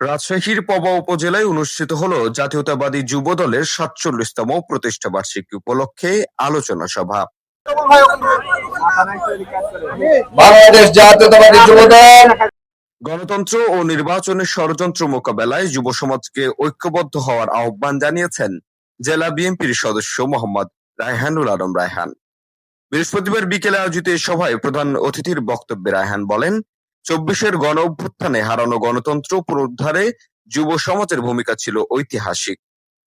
রাজশাহীর পবা উপজেলায় অনুষ্ঠিত হল জাতীয়তাবাদী যুব দলের সাতচল্লিশতম প্রতিষ্ঠা বার্ষিকী উপলক্ষে আলোচনা সভা। বাংলাদেশ জাতীয়তাবাদী যুবদল গণতন্ত্র ও নির্বাচনের ষড়যন্ত্র মোকাবেলায় যুব সমাজকে ঐক্যবদ্ধ হওয়ার আহ্বান জানিয়েছেন জেলা বিএনপির সদস্য মোহাম্মদ রায়হানুল আলম রায়হান। বৃহস্পতিবার বিকেলে আয়োজিত এই সভায় প্রধান অতিথির বক্তব্যে রায়হান বলেন চব্বিশের গণ অভ্যুত্থানে হারানো গণতন্ত্র পুনরুদ্ধারে যুব সমাজের ভূমিকা ছিল ঐতিহাসিক।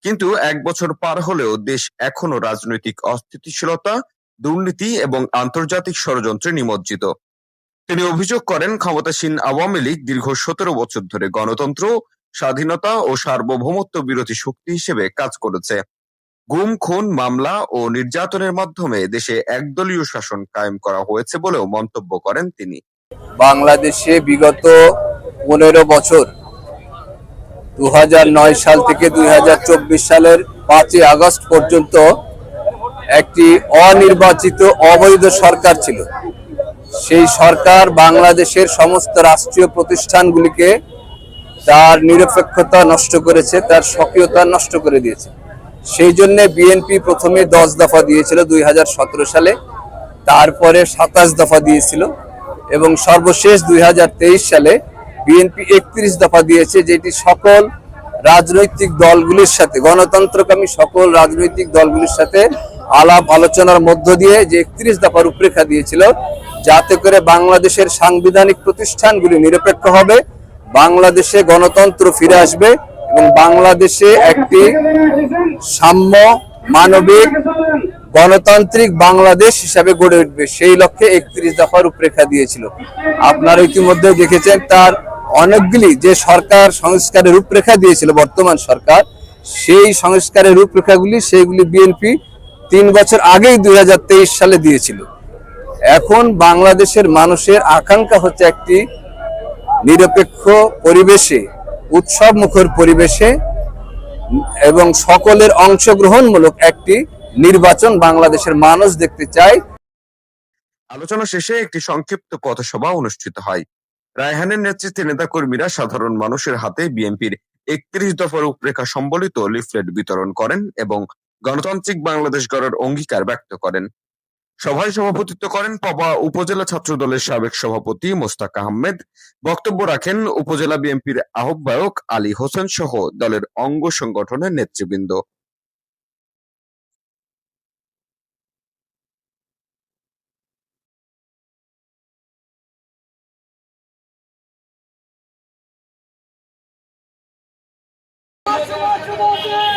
কিন্তু এক বছর পার হলেও দেশ এখনও রাজনৈতিক অস্থিতিশীলতা, দুর্নীতি এবং আন্তর্জাতিক ষড়যন্ত্রে নিমজ্জিত। তিনি অভিযোগ করেন, ক্ষমতাসীন আওয়ামী লীগ দীর্ঘ সতেরো বছর ধরে গণতন্ত্র, স্বাধীনতা ও সার্বভৌমত্ব বিরোধী শক্তি হিসেবে কাজ করেছে। গুম, খুন, মামলা ও নির্যাতনের মাধ্যমে দেশে একদলীয় শাসন কায়েম করা হয়েছে বলেও মন্তব্য করেন তিনি। বাংলাদেশে বিগত পনেরো বছর দু হাজার নয় সাল থেকে দুই হাজার চব্বিশ সালের পাঁচই আগস্ট পর্যন্ত একটি অনির্বাচিত অবৈধ সরকার ছিল। সেই সরকার বাংলাদেশের সমস্ত রাষ্ট্রীয় প্রতিষ্ঠানগুলিকে তার নিরপেক্ষতা নষ্ট করেছে, তার স্বকীয়তা নষ্ট করে দিয়েছে। সেই জন্য বিএনপি প্রথমে দশ দফা দিয়েছিল দুই হাজার সতেরো সালে, তারপরে সাতাশ দফা দিয়েছিল। এবং সর্বশেষ দুই হাজার তেইশ সালে বিএনপি একত্রিশ দফা দিয়েছে, যেটি সকল রাজনৈতিক দলগুলির সাথে, গণতন্ত্রকামী সকল রাজনৈতিক দলগুলির সাথে আলাপ আলোচনার মধ্য দিয়ে যে একত্রিশ দফা রূপরেখা দিয়েছিল, যাতে করে বাংলাদেশের সাংবিধানিক প্রতিষ্ঠানগুলি নিরপেক্ষ হবে, বাংলাদেশে গণতন্ত্র ফিরে আসবে এবং বাংলাদেশে একটি সাম্য মানবিক গণতান্ত্রিক বাংলাদেশ হিসাবে গড়ে উঠবে। সেই লক্ষ্যে একত্রিশ দফা রূপরেখা দিয়েছিল। আপনারা ইতিমধ্যে দেখেছেন তার অনেকগুলি যে সরকার সংস্কারের রূপরেখা দিয়েছিল, বর্তমান সরকার, সেই সংস্কারের রূপরেখাগুলি সেইগুলি বিএনপি তিন বছর আগেই দুই হাজার তেইশ সালে দিয়েছিল। এখন বাংলাদেশের মানুষের আকাঙ্ক্ষা হচ্ছে একটি নিরপেক্ষ পরিবেশে উৎসব মুখর পরিবেশে এবং সকলের অংশগ্রহণমূলক একটি নির্বাচন বাংলাদেশের মানুষ দেখতে চায়। আলোচনা শেষে একটি সংক্ষিপ্ত পথসভা অনুষ্ঠিত হয়। রায়হানের নেতৃত্বে নেতাকর্মীরা সাধারণ মানুষের হাতে বিএনপির একত্রিশ দফার রূপরেখা সম্বলিত লিফলেট বিতরণ করেন এবং গণতান্ত্রিক বাংলাদেশ গড়ার অঙ্গীকার ব্যক্ত করেন। সভায় সভাপতিত্ব করেন পবা উপজেলা ছাত্র দলের সাবেক সভাপতি মোস্তাক আহমেদ। বক্তব্য রাখেন উপজেলা বিএনপির আহ্বায়ক আলী হোসেন সহ দলের অঙ্গ সংগঠনের নেতৃবৃন্দ। 哥哥